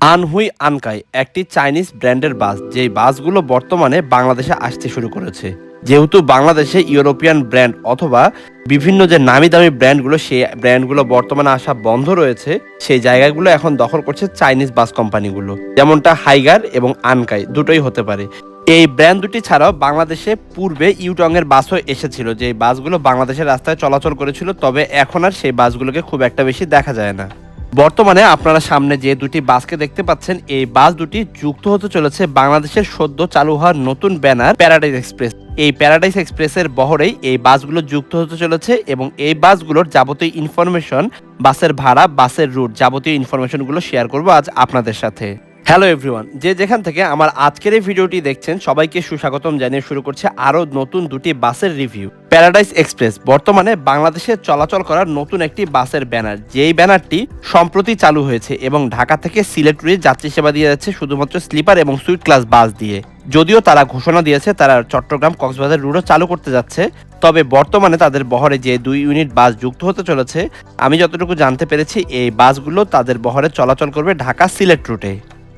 Anhui আনকাই একটি Chinese ব্র্যান্ডের বাস, যেই বাসগুলো বর্তমানে বাংলাদেশে আসতে শুরু করেছে। যেহেতু বাংলাদেশে ইউরোপিয়ান ব্র্যান্ড অথবা বিভিন্ন যে নামি দামি ব্র্যান্ডগুলো, সেই ব্র্যান্ডগুলো বর্তমানে আসা বন্ধ রয়েছে, সেই জায়গাগুলো এখন দখল করছে চাইনিজ বাস কোম্পানিগুলো, যেমনটা হাইগার এবং আনকাই দুটোই হতে পারে। এই ব্র্যান্ড দুটি ছাড়াও বাংলাদেশে পূর্বে ইউটং এর বাসও এসেছিল যে বাসগুলো বাংলাদেশের রাস্তায় চলাচল করেছিল, তবে এখন আর সেই বাসগুলোকে খুব একটা বেশি দেখা যায় না। বর্তমানে আপনারা সামনে যে দুটি বাসকে দেখতে পাচ্ছেন, এই বাস দুটি যুক্ত হতে চলেছে বাংলাদেশের সদ্য চালু হওয়ার নতুন ব্যানার প্যারাডাইজ এক্সপ্রেস। এই প্যারাডাইস এক্সপ্রেসের বহরেই এই বাসগুলো যুক্ত হতে চলেছে এবং এই বাসগুলোর যাবতীয় ইনফরমেশন, বাসের ভাড়া, বাসের রুট যাবতীয় ইনফরমেশনগুলো শেয়ার করব আজ আপনাদের সাথে। হ্যালো এভরিওয়ান যে যেখান থেকে আমার আজকের এই ভিডিওটি দেখছেন, সবাইকে সুস্বাগতম জানিয়ে শুরু করছে আরও নতুন দুটি বাসের রিভিউ। প্যারাডাইস এক্সপ্রেস বর্তমানে বাংলাদেশে চলাচল করার নতুন একটি বাসের ব্যানার। যেই ব্যানারটি সম্প্রতি চালু হয়েছে এবং ঢাকা থেকে সিলেটুরি যাত্রী সেবা দিয়ে যাচ্ছে শুধুমাত্র স্লিপার এবং সুইট ক্লাস বাস দিয়ে। যদিও তারা ঘোষণা দিয়েছে তারা চট্টগ্রাম কক্সবাজার রুটও চালু করতে যাচ্ছে, তবে বর্তমানে তাদের বহরে যে দুই ইউনিট বাস যুক্ত হতে চলেছে, আমি যতটুকু জানতে পেরেছি, এই বাসগুলো তাদের বহরে চলাচল করবে ঢাকা সিলেট রুটে।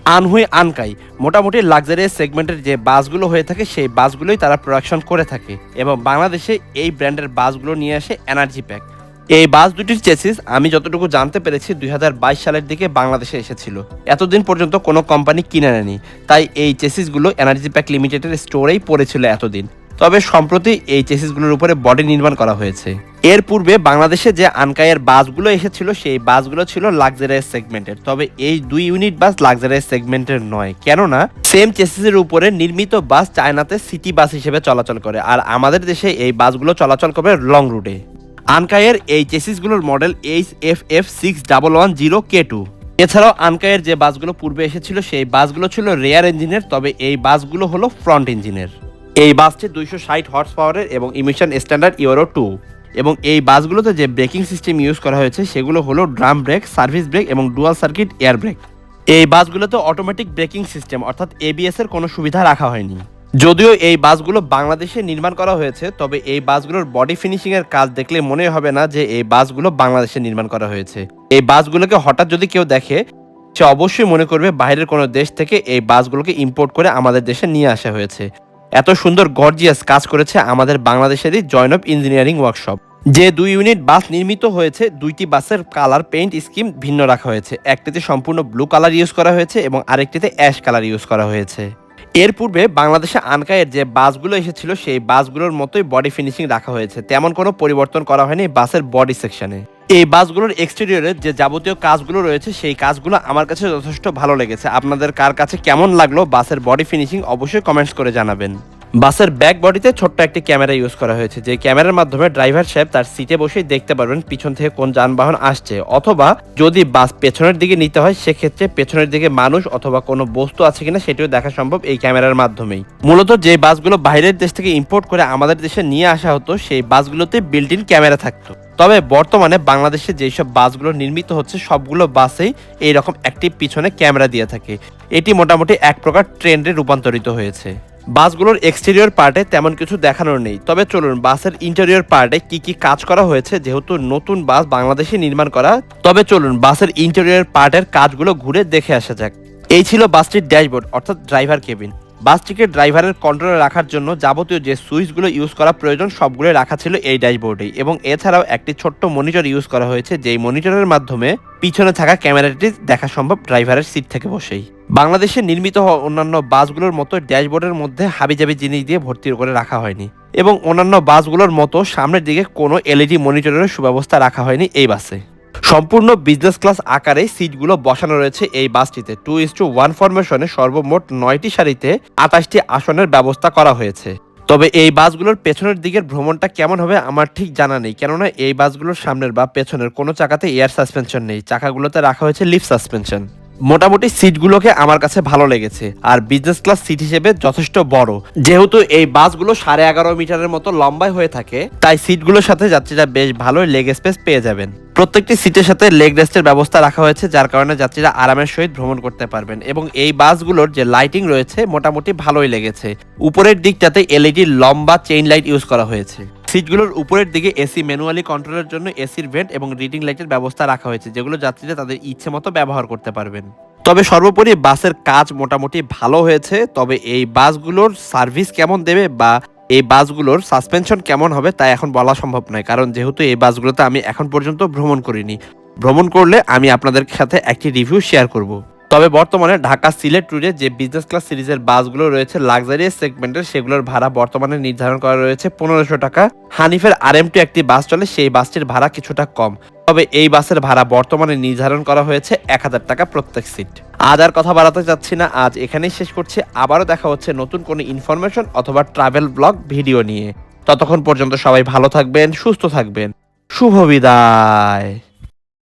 Anhui Ankai. মোটামুটি লাক্সারিয়াস সেগমেন্টের যে বাসগুলো হয়ে থাকে, সেই বাসগুলোই তারা প্রোডাকশন করে থাকে। এবং বাংলাদেশে এই ব্র্যান্ডের বাসগুলো নিয়ে আসে এনার্জি প্যাক এই বাস দুটির চেসিস আমি যতটুকু জানতে পেরেছি, দুই হাজার বাইশ সালের দিকে বাংলাদেশে এসেছিল। এতদিন পর্যন্ত কোনো কোম্পানি কিনে নেয়নি। তাই এই চেসিসগুলো এনার্জি প্যাক লিমিটেডের স্টোরেই পড়েছিল এতদিন। তবে সম্প্রতি এই চেসিসগুলোর উপরে বডি নির্মাণ করা হয়েছে। এর পূর্বে বাংলাদেশে যে আনকাইয়ের বাসগুলো এসেছিল, সেই বাসগুলো ছিল লাক্সারিয়াস সেগমেন্টের তবে এই দুই ইউনিট বাস লাক্সারিয়াস সেগমেন্টের নয়। কেননা সেম চেসিসের উপরে নির্মিত বাস চায়নাতে সিটি বাস হিসেবে চলাচল করে, আর আমাদের দেশে এই বাসগুলো চলাচল করবে লং রুটে আনকায়ের এই চেসিসগুলোর model H F F six double one zero K two এছাড়াও আনকায়ের যে বাসগুলো পূর্বে এসেছিল, সেই বাসগুলো ছিল রেয়ার ইঞ্জিনের তবে এই বাসগুলো হলো ফ্রন্ট ইঞ্জিনের এই বাসটি দুইশো ষাট হর্স পাওয়ারের এবং ইমিশন স্ট্যান্ডার্ড ইউরো টু এবং এই বাসগুলোতে যে ব্রেকিং সিস্টেম ইউজ করা হয়েছে, সেগুলো হলো ড্রাম ব্রেক, সার্ভিস ব্রেক এবং ডুয়াল সার্কিট এয়ার ব্রেক। এই বাসগুলোতে অটোমেটিক ব্রেকিং সিস্টেম, অর্থাৎ এবিএস এর কোনো সুবিধা রাখা হয়নি। যদিও এই বাসগুলো বাংলাদেশে নির্মাণ করা হয়েছে, তবে এই বাসগুলোর বডি ফিনিশিং এর কাজ দেখলে মনে হবে না যে এই বাসগুলো বাংলাদেশে নির্মাণ করা হয়েছে। এই বাসগুলোকে হঠাৎ যদি কেউ দেখে, সে অবশ্যই মনে করবে বাইরের কোনো দেশ থেকে এই বাসগুলোকে ইম্পোর্ট করে আমাদের দেশে নিয়ে আসা হয়েছে। এত সুন্দর গর্জিয়াস কাজ করেছে আমাদের বাংলাদেশেরই জয়নব ইঞ্জিনিয়ারিং ওয়ার্কশপ যে দুই ইউনিট বাস নির্মিত হয়েছে, দুইটি বাসের কালার পেইন্ট স্কিম ভিন্ন রাখা হয়েছে। একটিতে সম্পূর্ণ ব্লু কালার ইউজ করা হয়েছে এবং আরেকটিতে অ্যাশ কালার ইউজ করা হয়েছে। এর পূর্বে বাংলাদেশে আনকায়ের যে বাসগুলো এসেছিল, সেই বাসগুলোর মতোই বডি ফিনিশিং রাখা হয়েছে। তেমন কোনো পরিবর্তন করা হয়নি বাসের বডি সেকশনে এই বাসগুলোর এক্সটেরিয়রের যে যাবতীয় কাজগুলো রয়েছে, সেই কাজগুলো আমার কাছে যথেষ্ট ভালো লেগেছে। আপনাদের কার কাছে কেমন লাগল বাসের বডি ফিনিশিং অবশ্যই কমেন্টস করে জানাবেন। বাসের ব্যাক বডিতে ছোট্ট একটি ক্যামেরা ইউজ করা হয়েছে, যে ক্যামেরার মাধ্যমে ড্রাইভার সাহেব তার সিটে বসেই দেখতে পারবেন পিছন থেকে কোন যানবাহন আসছে। অথবা যদি বাস পেছনের দিকে নিতে হয়, সেক্ষেত্রে পেছনের দিকে মানুষ অথবা কোনো বস্তু আছে কিনা সেটিও দেখা সম্ভব এই ক্যামেরার মাধ্যমেই। মূলত যে বাসগুলো বাইরের দেশ থেকে ইম্পোর্ট করে আমাদের দেশে নিয়ে আসা হতো, সেই বাসগুলোতে বিল্ট ইন ক্যামেরা থাকতো। তবে বর্তমানে বাংলাদেশে যেসব বাসগুলো নির্মিত হচ্ছে, সবগুলো বাসেই এইরকম একটি পিছনে ক্যামেরা দিয়ে থাকে। এটি মোটামুটি এক প্রকার ট্রেন্ডে রূপান্তরিত হয়েছে। বাসগুলোর এক্সটেরিয়র পার্টে তেমন কিছু দেখানোর নেই। তবে চলুন, বাসের ইন্টেরিয়র পার্টে কি কি কাজ করা হয়েছে যেহেতু নতুন বাস বাংলাদেশে নির্মাণ করা। তবে চলুন, বাসের ইন্টেরিয়র পার্টের কাজগুলো ঘুরে দেখে আসা যাক। এই ছিল বাসটির ড্যাশবোর্ড, অর্থাৎ ড্রাইভার কেবিন। বাসটিকে ড্রাইভারের কন্ট্রোলে রাখার জন্য যাবতীয় যে সুইচগুলো ইউজ করা প্রয়োজন সবগুলো রাখা ছিল এই ড্যাশবোর্ডেই এবং এছাড়াও একটি ছোট্ট মনিটর ইউজ করা হয়েছে, যেই মনিটরের মাধ্যমে পিছনে থাকা ক্যামেরাটি দেখা সম্ভব ড্রাইভারের সিট থেকে বসেই। বাংলাদেশে নির্মিত হওয়া অন্যান্য বাসগুলোর মতো ড্যাশবোর্ডের মধ্যে হাবিজাবি জিনিস দিয়ে ভর্তি করে রাখা হয়নি। এবং অন্যান্য বাসগুলোর মতো সামনের দিকে কোনো এলইডি মনিটরের সুব্যবস্থা রাখা হয়নি এই বাসে। সম্পূর্ণ বিজনেস ক্লাস আকারে সিটগুলো বসানো রয়েছে এই বাসটিতে। টু ইস টু ওয়ান ফরমেশনে সর্বমোট নয়টি সারিতে আঠাশটি আসনের ব্যবস্থা করা হয়েছে। তবে এই বাসগুলোর পেছনের দিকের ভ্রমণটা কেমন হবে আমার ঠিক জানা নেই। কেননা এই বাসগুলোর সামনের বা পেছনের কোনো চাকাতে এয়ার সাসপেনশন নেই। চাকাগুলোতে রাখা হয়েছে লিফ সাসপেনশন মোটামুটি সিটগুলোকে আমার কাছে ভালো লেগেছে। আর বিজনেস ক্লাস সিট হিসেবে যথেষ্ট বড়। যেহেতু এই বাসগুলো সাড়ে এগারো মিটারের মতো লম্বায় হয়ে থাকে, তাই সিটগুলোর সাথে যাত্রীরা বেশ ভালোই লেগ স্পেস পেয়ে যাবেন। প্রত্যেকটি সিটের সাথে লেগ রেস্টের ব্যবস্থা রাখা হয়েছে, যার কারণে যাত্রীরা আরামের সহিত ভ্রমণ করতে পারবেন। এবং এই বাসগুলোর যে লাইটিং রয়েছে, মোটামুটি ভালোই লেগেছে। উপরের দিকটাতে এলইডি লম্বা চেইন লাইট ইউজ করা হয়েছে। সিটগুলোর উপরের দিকে এসি ম্যানুয়ালি কন্ট্রোলের জন্য এসির ভেন্ট এবং রিডিং লাইটের ব্যবস্থা রাখা হয়েছে, যেগুলো যাত্রীরা তাদের ইচ্ছে মতো ব্যবহার করতে পারবেন। তবে সর্বোপরি বাসের কাজ মোটামুটি ভালো হয়েছে, তবে এই বাসগুলোর সার্ভিস কেমন দেবে বা এই বাসগুলোর সাসপেনশন কেমন হবে তা এখন বলা সম্ভব নয়, কারণ যেহেতু এই বাসগুলোতে আমি এখন পর্যন্ত ভ্রমণ করিনি। ভ্রমণ করলে আমি আপনাদের সাথে একটি রিভিউ শেয়ার করব। তবে বর্তমানে ঢাকা সিলেট ট্যুরে যে বিজনেস ক্লাস সিরিজের বাসগুলো রয়েছে লাক্সারিয়াস সেগমেন্টের সেগুলোর ভাড়া বর্তমানে নির্ধারণ করা রয়েছে পনেরোশো টাকা। হানিফের আর এম একটি বাস চলে, সেই বাসটির ভাড়া কিছুটা কম। তবে এই বাসের ভাড়া বর্তমানে নির্ধারণ করা হয়েছে এক হাজার টাকা প্রত্যেক সিট আজ আর কথা বাড়াতে চাচ্ছি না, আজ এখানেই শেষ করছি। আবারও দেখা হচ্ছে নতুন কোনো ইনফরমেশন অথবা ট্রাভেল ব্লগ ভিডিও নিয়ে। ততক্ষণ পর্যন্ত সবাই ভালো থাকবেন, সুস্থ থাকবেন। শুভ বিদায়।